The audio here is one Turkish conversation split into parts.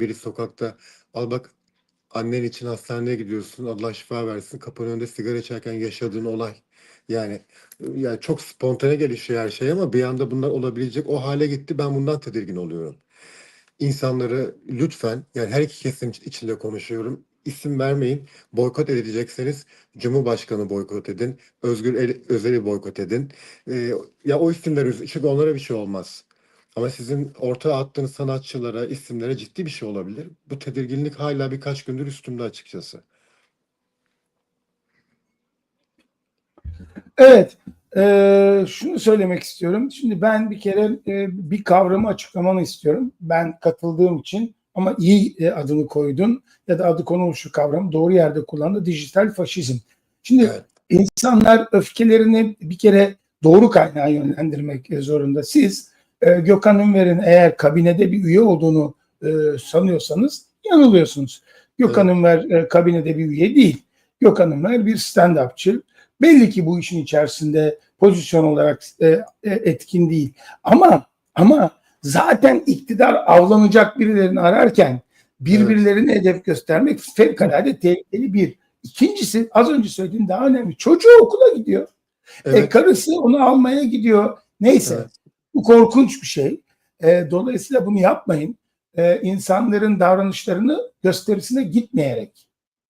biri sokakta al bak annen için hastaneye gidiyorsun Allah şifa versin kapının önünde sigara içerken yaşadığın olay. Yani yani çok spontane gelişiyor her şey ama bir anda bunlar olabilecek o hale gitti ben bundan tedirgin oluyorum. İnsanları lütfen yani her iki kesim iç- içinde konuşuyorum isim vermeyin boykot edecekseniz Cumhurbaşkanı boykot edin Özgür El- Özel'i boykot edin Ee, ya o isimler çünkü onlara bir şey olmaz. Ama sizin ortaya attığınız sanatçılara, isimlere ciddi bir şey olabilir. Bu tedirginlik hala birkaç gündür üstümde açıkçası. Evet, eee, şunu söylemek istiyorum. Şimdi ben bir kere eee, bir kavramı açıklamanı istiyorum. Ben katıldığım için ama iyi e, adını koydun ya da adı konulmuş şu kavramı doğru yerde kullandı. Dijital faşizm. Şimdi Evet. insanlar öfkelerini bir kere doğru kaynağa yönlendirmek e, zorunda. Siz e, Gökhan Ünver'in eğer kabinede bir üye olduğunu e, sanıyorsanız yanılıyorsunuz. Gökhan Ünver e, kabinede bir üye değil. Gökhan Ünver bir stand-upçı. Belli ki bu işin içerisinde pozisyon olarak e, e, etkin değil. Ama ama zaten iktidar avlanacak birilerini ararken birbirlerine hedef göstermek fevkalade tehlikeli bir. İkincisi az önce söylediğim daha önemli. Çocuğu okula gidiyor. E, Evet. karısı onu almaya gidiyor. Neyse. Evet. Bu korkunç bir şey. E, dolayısıyla bunu yapmayın. E, insanların davranışlarını gösterisine gitmeyerek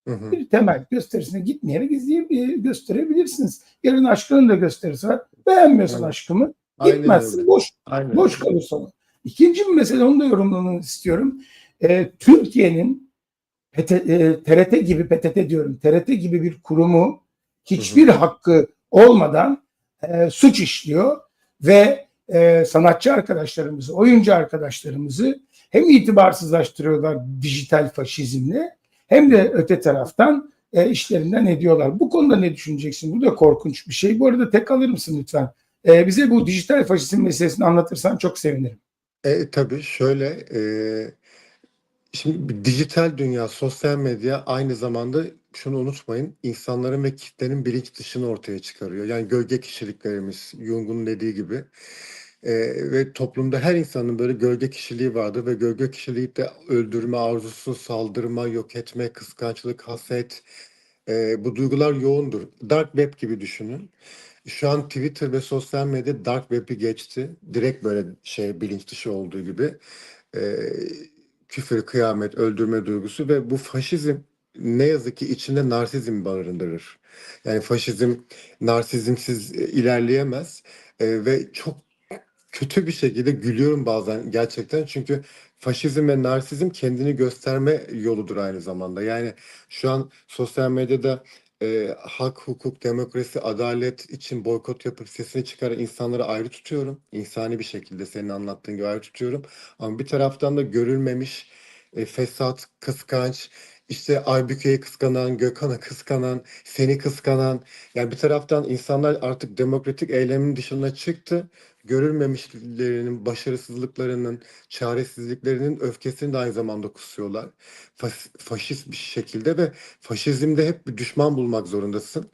Hı hı. bir temel gösterisine gitmeyerek izleyip e, gösterebilirsiniz. Yarın aşkının da gösterisi var. Beğenmiyorsun Evet. aşkımı. Aynen Gitmezsin. öyle. Boş Aynen boş kalır sonra. İkinci bir mesele onu da yorumlamanı istiyorum. E, Türkiye'nin PT, e, TRT gibi PTT diyorum TRT gibi bir kurumu hiçbir hakkı olmadan e, suç işliyor ve e, sanatçı arkadaşlarımızı, oyuncu arkadaşlarımızı hem itibarsızlaştırıyorlar dijital faşizmle hem de öte taraftan e, işlerinden ediyorlar. Bu konuda ne düşüneceksin? Bu da korkunç bir şey. Bu arada tek alır mısın lütfen? E, bize bu dijital faşizm meselesini anlatırsan çok sevinirim. E, tabii şöyle e, şimdi dijital dünya, sosyal medya aynı zamanda şunu unutmayın insanların ve kitlenin bilinç dışını ortaya çıkarıyor. Yani gölge kişiliklerimiz Jung'un dediği gibi E, ve toplumda her insanın böyle gölge kişiliği vardır ve gölge kişiliği de öldürme arzusu, saldırma, yok etme, kıskançlık, haset e, bu duygular yoğundur. Dark web gibi düşünün. Şu an Twitter ve sosyal medya dark web'i geçti. Direkt böyle şey bilinç dışı olduğu gibi. Ee, küfür, kıyamet, öldürme duygusu ve bu faşizm ne yazık ki içinde narsizm barındırır. Yani faşizm narsizmsiz e, ilerleyemez Ee, ve çok kötü bir şekilde gülüyorum bazen gerçekten çünkü faşizm ve narsizm kendini gösterme yoludur aynı zamanda. Yani şu an sosyal medyada e, hak, hukuk, demokrasi, adalet için boykot yapıp sesini çıkaran insanları ayrı tutuyorum. İnsani bir şekilde senin anlattığın gibi ayrı tutuyorum. Ama bir taraftan da görülmemiş e, fesat, kıskanç, işte Aybüke'yi kıskanan, Gökhan'ı kıskanan, seni kıskanan. Yani bir taraftan insanlar artık demokratik eylemin dışına çıktı. Görülmemişliklerinin, başarısızlıklarının, çaresizliklerinin öfkesini de aynı zamanda kusuyorlar. Fas- faşist bir şekilde ve faşizmde hep bir düşman bulmak zorundasın.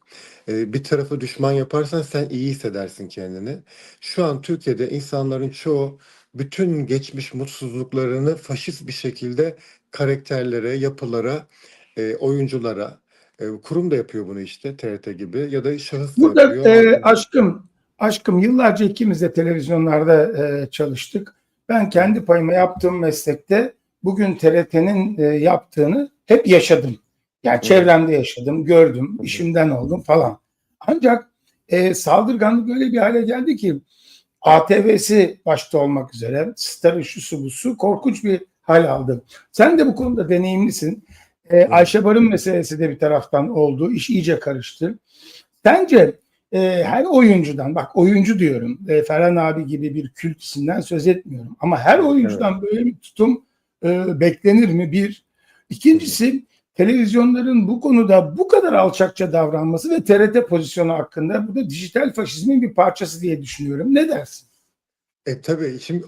Ee, bir tarafı düşman yaparsan sen iyi hissedersin kendini. Şu an Türkiye'de insanların çoğu bütün geçmiş mutsuzluklarını faşist bir şekilde karakterlere, yapılara, e, oyunculara, e, kurum da yapıyor bunu işte TRT gibi ya da şahıs da Burada yapıyor. e, aşkım, aşkım yıllarca ikimiz de televizyonlarda e, çalıştık. Ben kendi payıma yaptığım meslekte bugün TRT'nin e, yaptığını hep yaşadım. Yani Evet. çevremde yaşadım, gördüm, işimden oldum falan. Ancak e, saldırganlık öyle bir hale geldi ki ATV'si başta olmak üzere Star'ı şusu busu korkunç bir hal aldı. Sen de bu konuda deneyimlisin. E, Ayşe Barın meselesi de bir taraftan oldu. İş iyice karıştı. Sence e, her oyuncudan, bak oyuncu diyorum, e, Ferhan abi gibi bir kült isimden söz etmiyorum. Ama her oyuncudan böyle bir tutum e, beklenir mi? Bir. İkincisi televizyonların bu konuda bu kadar alçakça davranması ve TRT pozisyonu hakkında bu da dijital faşizmin bir parçası diye düşünüyorum. Ne dersin? E tabii şimdi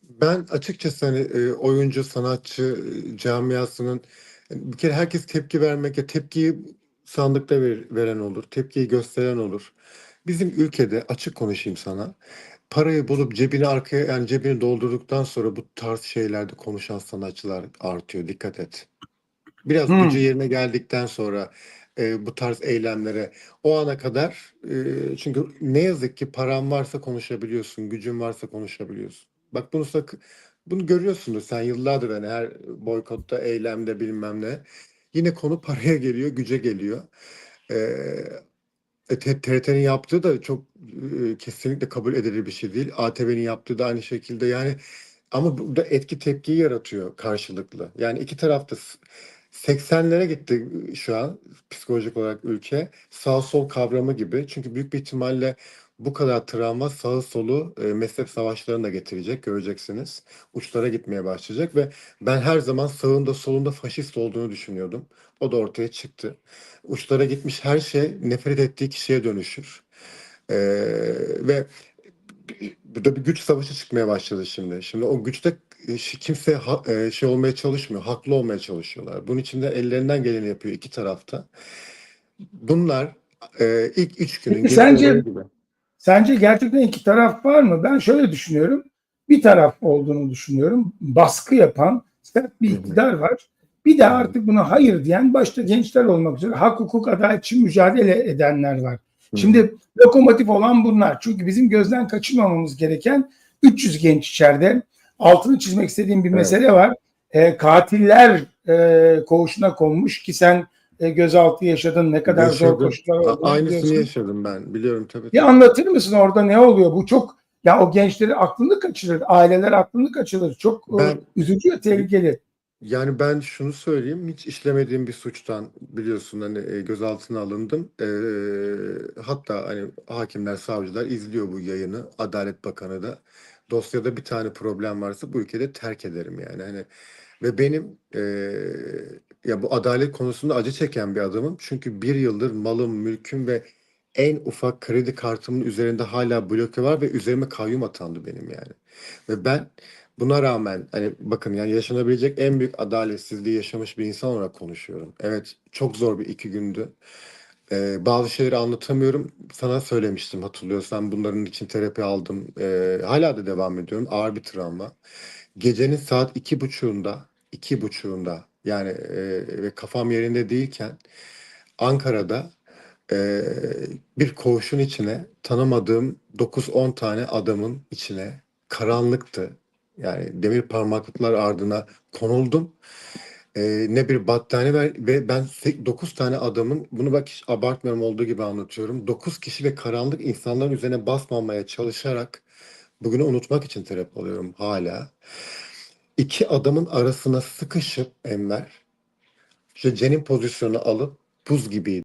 ben açıkçası hani e, oyuncu, sanatçı e, camiasının e, bir kere herkes tepki vermek, tepkiyi sandıkta ver- veren olur, tepkiyi gösteren olur. Bizim ülkede açık konuşayım sana, parayı bulup cebini arkaya yani cebini doldurduktan sonra bu tarz şeylerde konuşan sanatçılar artıyor. Dikkat et. Biraz Hmm. gücü yerine geldikten sonra e, bu tarz eylemlere o ana kadar e, çünkü ne yazık ki paran varsa konuşabiliyorsun, gücün varsa konuşabiliyorsun. Bak bunu sakın bunu görüyorsundur sen yıllardır hani her boykotta, eylemde bilmem ne. Yine konu paraya geliyor, güce geliyor. E, T- TRT'nin yaptığı da çok e, kesinlikle kabul edilir bir şey değil. ATV'nin yaptığı da aynı şekilde yani ama burada etki tepkiyi yaratıyor karşılıklı. Yani iki tarafta 80'lere gitti şu an psikolojik olarak ülke. Sağ sol kavramı gibi. Çünkü büyük bir ihtimalle bu kadar travma sağı solu e, mezhep savaşlarını da getirecek göreceksiniz. Uçlara gitmeye başlayacak ve ben her zaman sağında solunda faşist olduğunu düşünüyordum. O da ortaya çıktı. Uçlara gitmiş her şey nefret ettiği kişiye dönüşür. Ee, ve burada bir güç savaşı çıkmaya başladı şimdi. Şimdi o güçte e, kimse ha- e, şey olmaya çalışmıyor, haklı olmaya çalışıyorlar. Bunun için de ellerinden geleni yapıyor iki tarafta. Bunlar e, ilk üç günün Peki sence- gibi. Sence gerçekten iki taraf var mı? Ben şöyle düşünüyorum. Bir taraf olduğunu düşünüyorum. Baskı yapan sert bir iktidar var. Bir de artık buna hayır diyen başta gençler olmak üzere hak hukuk adalet için mücadele edenler var. Şimdi lokomotif olan bunlar. Çünkü bizim gözden kaçırmamamız gereken 300 genç içeride. Altını çizmek istediğim bir Evet. mesele var. E, katiller e, koğuşuna konmuş ki sen e, gözaltı yaşadın. Ne kadar zor Yaşadım. koşullar A- olduğunu Aynısını biliyorsun. yaşadım ben. Biliyorum tabii. Bir anlatır mısın orada ne oluyor? Bu çok ya o gençleri aklını kaçırır, aileler aklını kaçırır. Çok e, Ben- üzücü ve tehlikeli. Yani ben şunu söyleyeyim, hiç işlemediğim bir suçtan biliyorsun hani e, gözaltına alındım. E, hatta hani hakimler, savcılar izliyor bu yayını. Adalet Bakanı da. Dosyada bir tane problem varsa bu ülkede terk ederim yani. Hani ve benim e, ya bu adalet konusunda acı çeken bir adamım. Çünkü bir yıldır malım, mülküm ve en ufak kredi kartımın üzerinde hala bloke var ve üzerime kayyum atandı benim yani. Ve ben Buna rağmen hani bakın yani yaşanabilecek en büyük adaletsizliği yaşamış bir insan olarak konuşuyorum. Evet çok zor bir iki gündü. Ee, bazı şeyleri anlatamıyorum. Sana söylemiştim hatırlıyorsan bunların için terapi aldım. Ee, hala da devam ediyorum. Ağır bir travma. Gecenin saat iki buçuğunda, iki buçuğunda yani e, ve kafam yerinde değilken Ankara'da e, bir koğuşun içine tanımadığım 9-10 tane adamın içine karanlıktı. Yani demir parmaklıklar ardına konuldum. Ee, ne bir battaniye var ve ben 9 tane adamın bunu bak hiç abartmıyorum olduğu gibi anlatıyorum. 9 kişi ve karanlık insanların üzerine basmamaya çalışarak bugünü unutmak için terapi alıyorum hala. İki adamın arasına sıkışıp Enver işte cenin pozisyonu alıp buz gibiydi.